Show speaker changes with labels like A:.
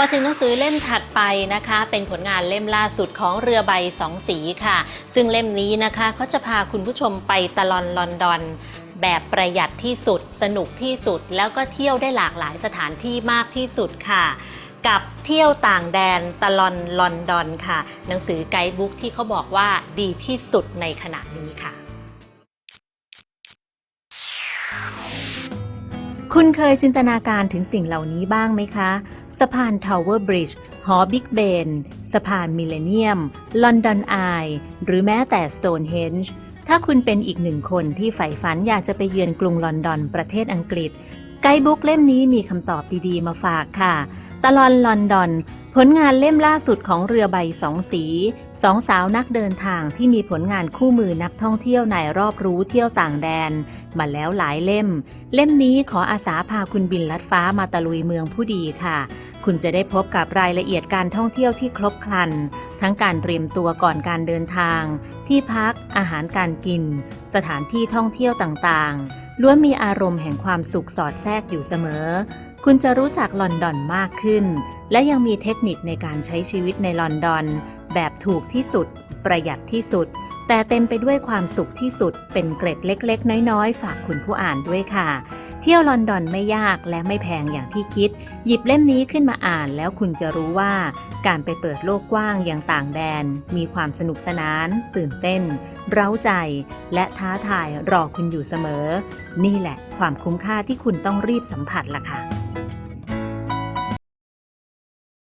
A: มาถึงหนังสือเล่มถัดไปนะคะ เป็นผลงานเล่มล่าสุดของเรือใบสองสีค่ะ ซึ่งเล่มนี้นะคะเขาจะพาคุณผู้ชมไปตะลอนลอนดอน แบบประหยัดที่สุด สนุกที่สุด แล้วก็เที่ยวได้หลากหลายสถานที่มากที่สุดค่ะกับเที่ยวต่างแดนตะลอนลอนดอนค่ะ หนังสือไกด์บุ๊กที่เขาบอกว่าดีที่สุดในขณะนี้ค่ะ คุณเคยจินตนาการถึงสิ่งเหล่านี้บ้างไหมคะ สะพานทาวเวอร์บริดจ์หอบิ๊กเบน สะพานมิเลเนียม ลอนดอนไอหรือแม้แต่สโตนเฮนจ์ถ้าคุณเป็นอีกหนึ่งคนที่ใฝ่ฝันอยากจะไปเยือนกรุงลอนดอนประเทศอังกฤษ ไกด์บุ๊กเล่มนี้มีคำตอบดีๆ มาฝากค่ะ ตลอนลอนดอน ผลงานเล่มล่าสุดของเรือใบสองสีสองสาวนักเดินทางที่มีผลงานคู่มือนักท่องเที่ยวในรอบรู้เที่ยวต่างแดน มาแล้วหลายเล่ม เล่มนี้ขออาสาพาคุณบินลัดฟ้ามาตะลุยเมืองผู้ดีค่ะคุณจะได้พบกับรายละเอียดการท่องเที่ยวที่ครบครัน ทั้งการเตรียมตัวก่อนการเดินทาง ที่พัก อาหารการกิน สถานที่ท่องเที่ยวต่างๆ ล้วนมีอารมณ์แห่งความสุขสอดแทรกอยู่เสมอ คุณจะรู้จักลอนดอนมากขึ้น และยังมีเทคนิคในการใช้ชีวิตในลอนดอน แบบถูกที่สุด ประหยัดที่สุด แต่เต็มไปด้วยความสุขที่สุด เป็นเกร็ดเล็ก ๆ น้อย ๆ ฝากคุณผู้อ่านด้วยค่ะ เที่ยวลอนดอนไม่ยากและไม่แพงอย่างที่คิด หยิบเล่มนี้ขึ้นมาอ่านแล้วคุณจะรู้ว่า การไปเปิดโลกกว้างอย่างต่างแดน มีความสนุกสนาน ตื่นเต้น เร้าใจ และท้าทายรอคุณอยู่เสมอ นี่แหละ ความคุ้มค่าที่คุณต้องรีบสัมผัสล่ะค่ะ